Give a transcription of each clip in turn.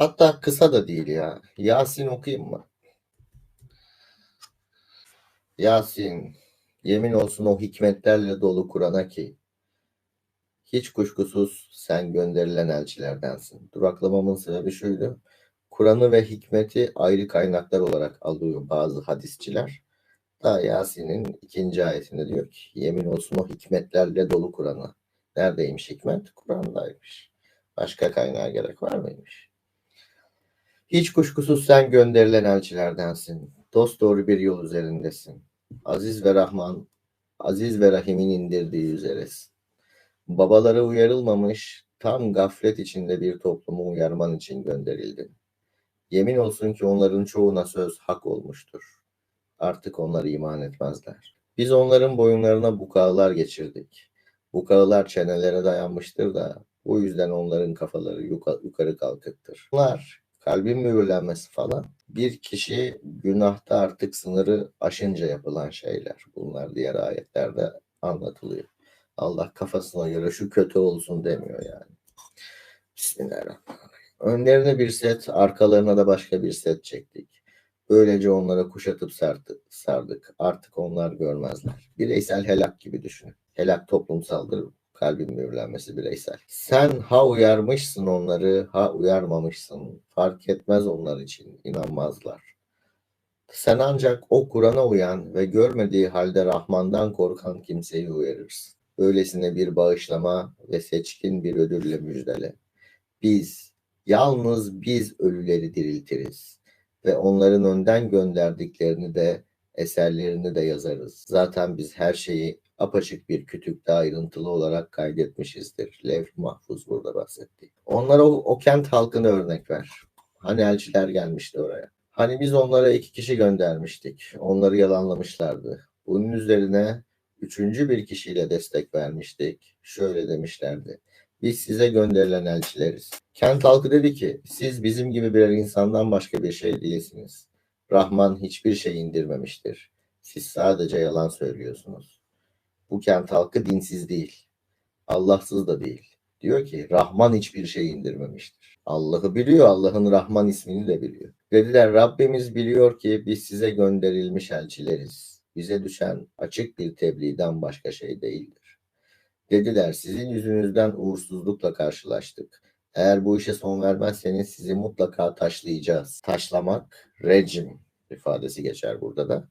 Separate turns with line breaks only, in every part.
Hatta kısa da değil ya. Yasin okuyayım mı? Yasin, yemin olsun o hikmetlerle dolu Kur'an'a ki hiç kuşkusuz sen gönderilen elçilerdensin. Duraklamamın sebebi şuydu. Kur'an'ı ve hikmeti ayrı kaynaklar olarak alıyor bazı hadisçiler. Daha Yasin'in ikinci ayetinde diyor ki yemin olsun o hikmetlerle dolu Kur'an'a. Neredeymiş hikmet? Kur'an'daymış. Başka kaynağa gerek var mıymış? Hiç kuşkusuz sen gönderilen elçilerdensin. Dost doğru bir yol üzerindesin. Aziz ve Rahman, Aziz ve Rahim'in indirdiği üzeresin. Babaları uyarılmamış, tam gaflet içinde bir toplumu uyarman için gönderildin. Yemin olsun ki onların çoğuna söz hak olmuştur. Artık onlar iman etmezler. Biz onların boyunlarına bukağılar geçirdik. Bukağılar çenelere dayanmıştır da bu yüzden onların kafaları yukarı kalkıktır. Bunlar kalbin mühürlenmesi falan bir kişi günahta artık sınırı aşınca yapılan şeyler. Bunlar diğer ayetlerde anlatılıyor. Allah kafasına göre şu kötü olsun demiyor yani. Bismillahirrahmanirrahim. Önlerine bir set, arkalarına da başka bir set çektik. Böylece onlara kuşatıp sardık. Artık onlar görmezler. Bireysel helak gibi düşünün. Helak toplumsaldır. Kalbin mühürlenmesi bireysel. Sen ha uyarmışsın onları, ha uyarmamışsın. Fark etmez onlar için, inanmazlar. Sen ancak o Kur'an'a uyan ve görmediği halde Rahman'dan korkan kimseyi uyarırsın. Öylesine bir bağışlama ve seçkin bir ödülle müjdele. Biz, yalnız biz ölüleri diriltiriz ve onların önden gönderdiklerini de eserlerini de yazarız. Zaten biz her şeyi apaçık bir kütükte ayrıntılı olarak kaydetmişizdir. Lev Mahfuz burada bahsetti. Onlara o, o kent halkını örnek ver. Hani elçiler gelmişti oraya. Hani biz onlara iki kişi göndermiştik. Onları yalanlamışlardı. Bunun üzerine üçüncü bir kişiyle destek vermiştik. Şöyle demişlerdi. Biz size gönderilen elçileriz. Kent halkı dedi ki siz bizim gibi birer insandan başka bir şey değilsiniz. Rahman hiçbir şey indirmemiştir. Siz sadece yalan söylüyorsunuz. Bu kent halkı dinsiz değil. Allahsız da değil. Diyor ki Rahman hiçbir şey indirmemiştir. Allah'ı biliyor, Allah'ın Rahman ismini de biliyor. Dediler Rabbimiz biliyor ki biz size gönderilmiş elçileriz. Bize düşen açık bir tebliğden başka şey değildir. Dediler sizin yüzünüzden uğursuzlukla karşılaştık. Eğer bu işe son vermezseniz sizi mutlaka taşlayacağız. Taşlamak, rejim ifadesi geçer burada da.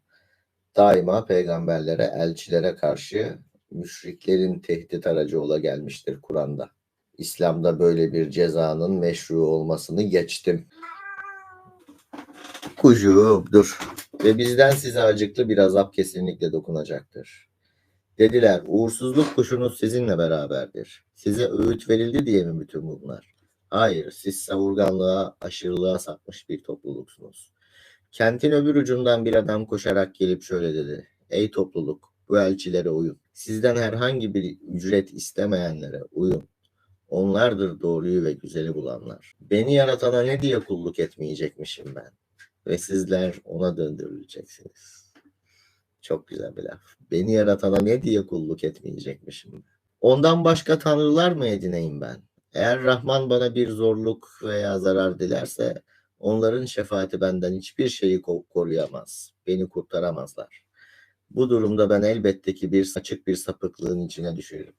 Daima peygamberlere, elçilere karşı müşriklerin tehdit aracı ola gelmiştir Kur'an'da. İslam'da böyle bir cezanın meşru olmasını geçtim. Kucuğum dur. Ve bizden size acıklı bir azap kesinlikle dokunacaktır. Dediler uğursuzluk kuşunuz sizinle beraberdir. Size öğüt verildi diye mi bütün bunlar? Hayır siz savurganlığa, aşırılığa sapmış bir topluluksunuz. Kentin öbür ucundan bir adam koşarak gelip şöyle dedi. Ey topluluk bu elçilere uyun. Sizden herhangi bir ücret istemeyenlere uyun. Onlardır doğruyu ve güzeli bulanlar. Beni yaratana ne diye kulluk etmeyecekmişim ben? Ve sizler ona döndürüleceksiniz. Çok güzel bir laf. Beni yaratana ne diye kulluk etmeyecekmişim? Ondan başka tanrılar mı edineyim ben? Eğer Rahman bana bir zorluk veya zarar dilerse onların şefaati benden hiçbir şeyi koruyamaz. Beni kurtaramazlar. Bu durumda ben elbette ki bir açık bir sapıklığın içine düşerim.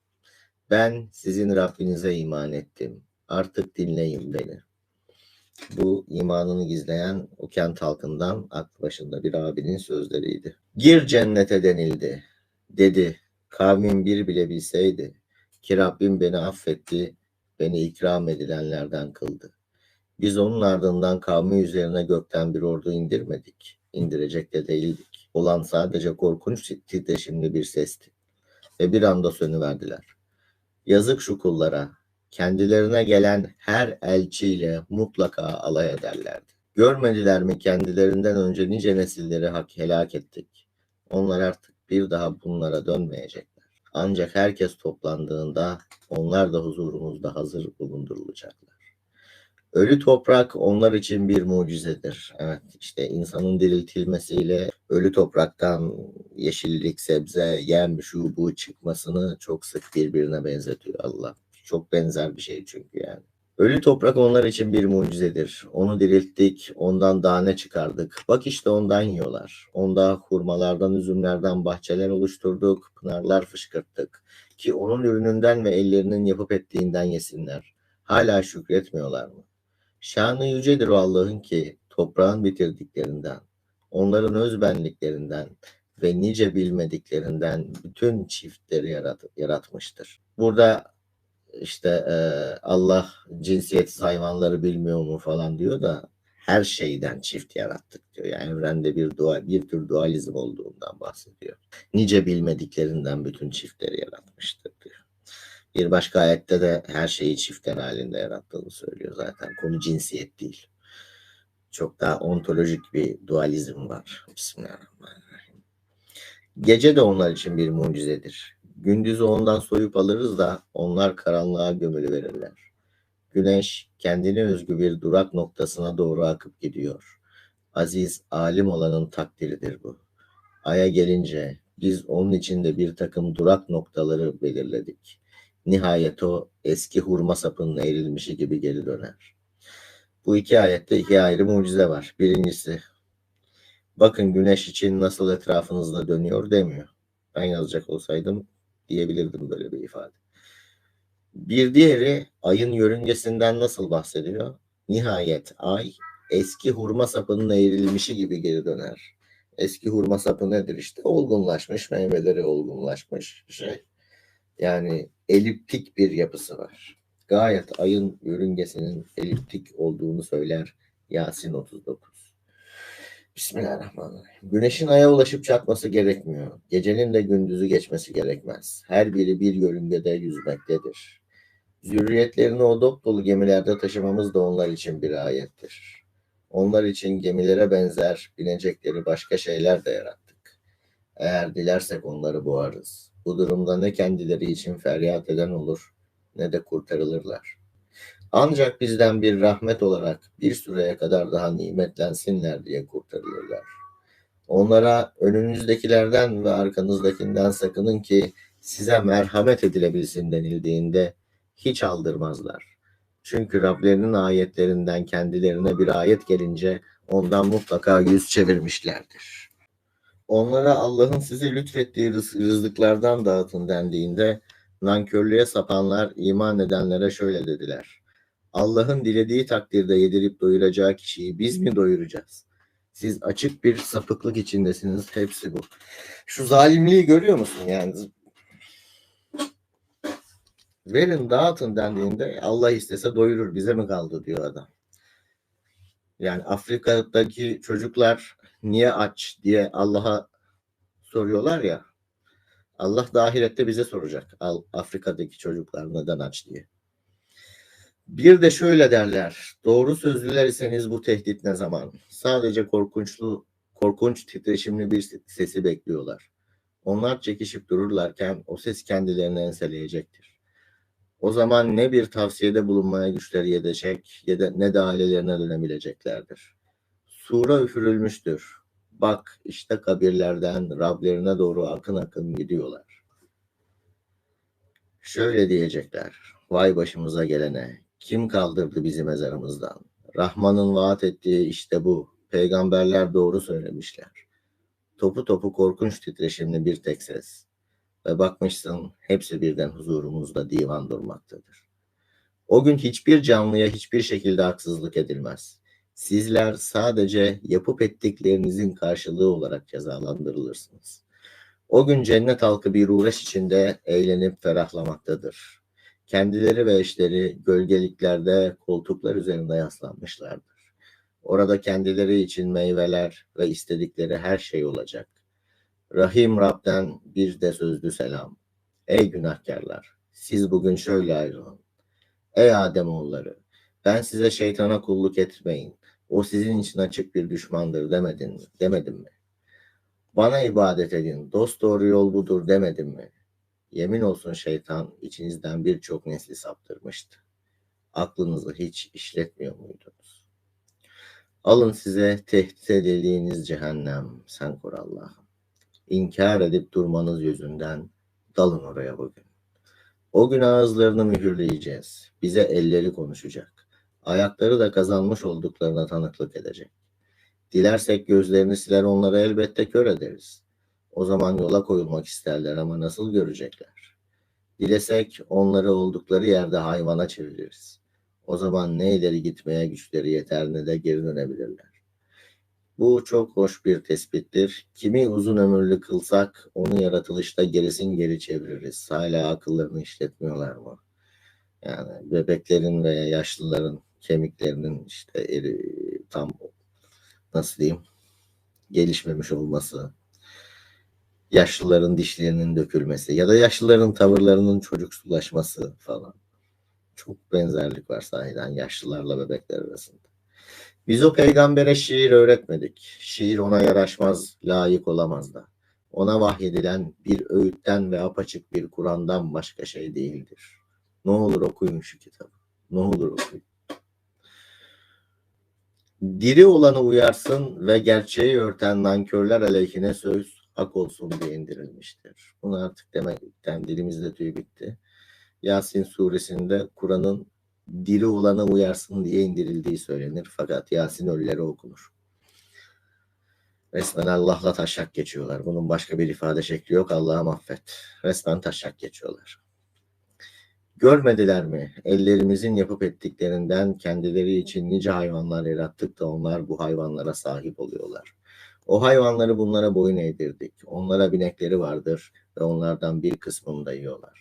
Ben sizin Rabbinize iman ettim. Artık dinleyin beni. Bu imanını gizleyen o kent halkından aklı başında bir abinin sözleriydi. Gir cennete denildi. Dedi. Kavmin bir bile bilseydi ki Rabbim beni affetti, beni ikram edilenlerden kıldı. Biz onun ardından kavmi üzerine gökten bir ordu indirmedik. İndirecek de değildik. Olan sadece korkunç titreşimli bir sesti. Ve bir anda sönüverdiler. Yazık şu kullara, kendilerine gelen her elçiyle mutlaka alay ederlerdi. Görmediler mi kendilerinden önce nice nesilleri hak helak ettik. Onlar artık bir daha bunlara dönmeyecekler. Ancak herkes toplandığında onlar da huzurumuzda hazır bulundurulacaklar. Ölü toprak onlar için bir mucizedir. Evet işte insanın diriltilmesiyle ölü topraktan yeşillik, sebze, yem, şu bu çıkmasını çok sık birbirine benzetiyor Allah. Çok benzer bir şey çünkü yani. Ölü toprak onlar için bir mucizedir. Onu dirilttik, ondan tane çıkardık. Bak işte ondan yiyorlar. Onda hurmalardan, üzümlerden bahçeler oluşturduk, pınarlar fışkırttık. Ki onun ürününden ve ellerinin yapıp ettiğinden yesinler. Hala şükretmiyorlar mı? Şanı yücedir Allah'ın ki toprağın bitirdiklerinden, onların özbenliklerinden ve nice bilmediklerinden bütün çiftleri yarat yaratmıştır. Burada işte e, Allah cinsiyetsiz hayvanları bilmiyor mu falan diyor da her şeyden çift yarattık diyor. Yani evrende bir dua, bir tür dualizm olduğundan bahsediyor. Nice bilmediklerinden bütün çiftleri yaratmıştır diyor. Bir başka ayette de her şeyi çiftler halinde yarattığını söylüyor zaten. Konu cinsiyet değil. Çok daha ontolojik bir dualizm var. Bismillahirrahmanirrahim. Gece de onlar için bir mucizedir. Gündüzü ondan soyup alırız da onlar karanlığa gömülü verirler. Güneş kendine özgü bir durak noktasına doğru akıp gidiyor. Aziz, alim olanın takdiridir bu. Aya gelince biz onun içinde bir takım durak noktaları belirledik. Nihayet o eski hurma sapının eğrilmişi gibi geri döner. Bu iki ayette iki ayrı mucize var. Birincisi, bakın güneş için nasıl etrafınızda dönüyor demiyor. Ben yazacak olsaydım diyebilirdim böyle bir ifade. Bir diğeri ayın yörüngesinden nasıl bahsediyor? Nihayet ay eski hurma sapının eğrilmişi gibi geri döner. Eski hurma sapı nedir işte? Olgunlaşmış, meyveleri olgunlaşmış şey. Yani eliptik bir yapısı var. Gayet ayın yörüngesinin eliptik olduğunu söyler Yasin 39. Bismillahirrahmanirrahim. Güneşin aya ulaşıp çarpması gerekmiyor. Gecenin de gündüzü geçmesi gerekmez. Her biri bir yörüngede yüzmektedir. Zürriyetlerini o dop dolu gemilerde taşımamız da onlar için bir ayettir. Onlar için gemilere benzer binecekleri başka şeyler de yarattık. Eğer dilersek onları boğarız. Bu durumda ne kendileri için feryat eden olur ne de kurtarılırlar. Ancak bizden bir rahmet olarak bir süreye kadar daha nimetlensinler diye kurtarılırlar. Onlara önünüzdekilerden ve arkanızdakinden sakının ki size merhamet edilebilsin denildiğinde hiç aldırmazlar. Çünkü Rablerinin ayetlerinden kendilerine bir ayet gelince ondan mutlaka yüz çevirmişlerdir. Onlara Allah'ın size lütfettiği rızıklardan dağıtın dendiğinde nankörlüğe sapanlar iman edenlere şöyle dediler. Allah'ın dilediği takdirde yedirip doyuracağı kişiyi biz mi doyuracağız? Siz açık bir sapıklık içindesiniz. Hepsi bu. Şu zalimliği görüyor musun yani? Verin dağıtın dendiğinde Allah istese doyurur bize mi kaldı diyor adam. Yani Afrika'daki çocuklar niye aç diye Allah'a soruyorlar ya. Allah da ahirette bize soracak. Afrika'daki çocuklar neden aç diye. Bir de şöyle derler. Doğru sözlüler iseniz bu tehdit ne zaman? Sadece korkunçlu, korkunç titreşimli bir sesi bekliyorlar. Onlar çekişip dururlarken o ses kendilerini enseleyecektir. O zaman ne bir tavsiyede bulunmaya güçleri yetecek ya da ne de ailelerine dönebileceklerdir. Sura üfürülmüştür. Bak işte kabirlerden Rablerine doğru akın akın gidiyorlar. Şöyle diyecekler. Vay başımıza gelene. Kim kaldırdı bizi mezarımızdan? Rahman'ın vaat ettiği işte bu. Peygamberler doğru söylemişler. Topu topu korkunç titreşimli bir tek ses. Ve bakmışsın hepsi birden huzurumuzda divan durmaktadır. O gün hiçbir canlıya hiçbir şekilde haksızlık edilmez. Sizler sadece yapıp ettiklerinizin karşılığı olarak cezalandırılırsınız. O gün cennet halkı bir uğraş içinde eğlenip ferahlamaktadır. Kendileri ve eşleri gölgeliklerde koltuklar üzerinde yaslanmışlardır. Orada kendileri için meyveler ve istedikleri her şey olacak. Rahim Rab'den bir de sözlü selam. Ey günahkarlar, siz bugün şöyle ayrılın. Ey Ademoğulları, ben size şeytana kulluk etmeyin. O sizin için açık bir düşmandır demedin mi? Demedim mi? Bana ibadet edin. Dost doğru yol budur demedim mi? Yemin olsun şeytan içinizden birçok nesli saptırmıştı. Aklınızı hiç işletmiyor muydunuz? Alın size tehdit edildiğiniz cehennem, sen kur Allah'ım. İnkar edip durmanız yüzünden dalın oraya bugün. O gün ağızlarını mühürleyeceğiz. Bize elleri konuşacak. Ayakları da kazanmış olduklarına tanıklık edecek. Dilersek gözlerini siler onları elbette kör ederiz. O zaman yola koyulmak isterler ama nasıl görecekler? Dilesek onları oldukları yerde hayvana çeviririz. O zaman ne ileri gitmeye güçleri yeter ne de geri dönebilirler. Bu çok hoş bir tespittir. Kimi uzun ömürlü kılsak onu yaratılışta gerisin geri çeviririz. Hala akıllarını işletmiyorlar mı? Yani bebeklerin ve yaşlıların kemiklerinin işte eri, tam nasıl diyeyim gelişmemiş olması, yaşlıların dişlerinin dökülmesi ya da yaşlıların tavırlarının çocuksulaşması falan. Çok benzerlik var sahiden yaşlılarla bebekler arasında. Biz o peygambere şiir öğretmedik. Şiir ona yaraşmaz, layık olamaz da. Ona vahyedilen bir öğütten ve apaçık bir Kur'an'dan başka şey değildir. Ne olur okuyun şu kitabı. Ne olur okuyun. Diri olanı uyarsın ve gerçeği örten nankörler aleyhine söz hak olsun diye indirilmiştir. Bunu artık demekten dilimizde tüy bitti. Yasin suresinde Kur'an'ın diri olana uyarsın diye indirildiği söylenir. Fakat Yasin ölülere okunur. Resmen Allah'la taşak geçiyorlar. Bunun başka bir ifade şekli yok. Allah'a affet. Resmen taşak geçiyorlar. Görmediler mi? Ellerimizin yapıp ettiklerinden kendileri için nice hayvanlar yarattık da onlar bu hayvanlara sahip oluyorlar. O hayvanları bunlara boyun eğdirdik. Onlara binekleri vardır ve onlardan bir kısmını da yiyorlar.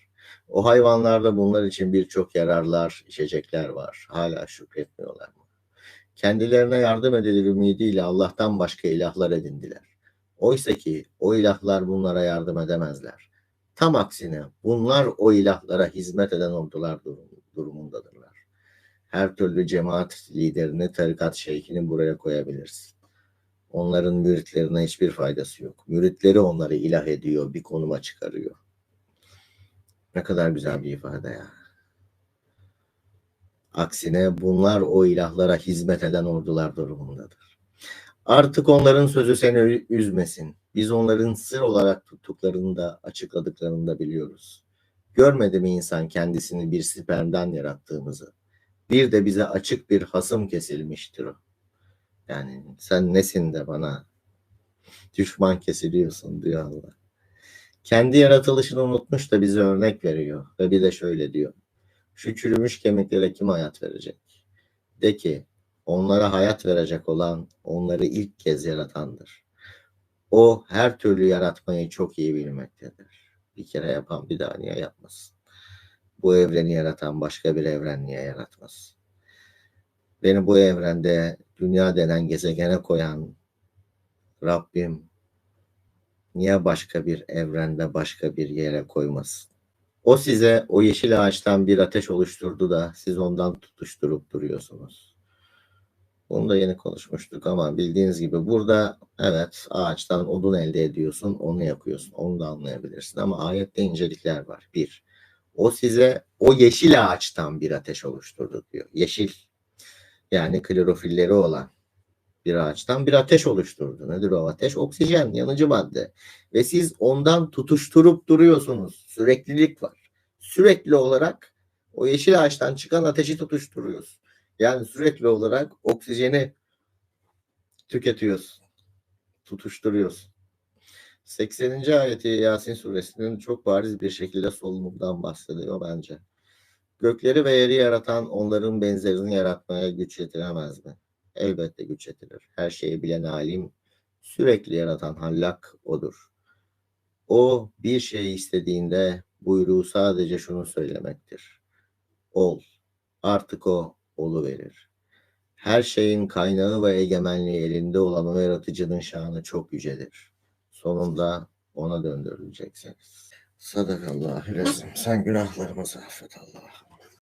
O hayvanlarda bunlar için birçok yararlar, içecekler var. Hala şükretmiyorlar mı? Kendilerine yardım edilir ümidiyle Allah'tan başka ilahlar edindiler. Oysa ki o ilahlar bunlara yardım edemezler. Tam aksine bunlar o ilahlara hizmet eden ordular durum, durumundadırlar. Her türlü cemaat liderini, tarikat şeyhini buraya koyabilirsin. Onların müritlerine hiçbir faydası yok. Müritleri onları ilah ediyor, bir konuma çıkarıyor. Ne kadar güzel bir ifade ya. Aksine bunlar o ilahlara hizmet eden ordular durumundadır. Artık onların sözü seni üzmesin. Biz onların sır olarak tuttuklarını da açıkladıklarını da biliyoruz. Görmedi mi insan kendisini bir spermden yarattığımızı? Bir de bize açık bir hasım kesilmiştir o. Yani sen nesin de bana düşman kesiliyorsun diyor Allah. Kendi yaratılışını unutmuş da bize örnek veriyor. Ve bir de şöyle diyor. Şu çürümüş kemiklere kim hayat verecek? De ki onlara hayat verecek olan onları ilk kez yaratandır. O her türlü yaratmayı çok iyi bilmektedir. Bir kere yapan bir daha niye yapmasın? Bu evreni yaratan başka bir evren niye yaratmaz? Beni bu evrende dünya denen gezegene koyan Rabbim niye başka bir evrende başka bir yere koymasın? O size o yeşil ağaçtan bir ateş oluşturdu da siz ondan tutuşturup duruyorsunuz. Bunu da yeni konuşmuştuk ama bildiğiniz gibi burada evet ağaçtan odun elde ediyorsun, onu yakıyorsun. Onu da anlayabilirsin ama ayette incelikler var. Bir, o size o yeşil ağaçtan bir ateş oluşturdu diyor. Yeşil yani klorofilleri olan bir ağaçtan bir ateş oluşturdu. Nedir o ateş? Oksijen, yanıcı madde. Ve siz ondan tutuşturup duruyorsunuz. Süreklilik var. Sürekli olarak o yeşil ağaçtan çıkan ateşi tutuşturuyorsun. Yani sürekli olarak oksijeni tüketiyorsun. Tutuşturuyorsun. 80. ayeti Yasin suresinin çok bariz bir şekilde solunumdan bahsediyor bence. Gökleri ve yeri yaratan onların benzerini yaratmaya güç yetiremez mi? Elbette güç yetirir. Her şeyi bilen alim, sürekli yaratan hallak odur. O bir şey istediğinde buyruğu sadece şunu söylemektir. Ol. Artık o olu verir. Her şeyin kaynağı ve egemenliği elinde olan o yaratıcının şanı çok yücedir. Sonunda ona döndürüleceksiniz. Sadakallahu rezim. Sen günahlarımızı affet Allah'ım.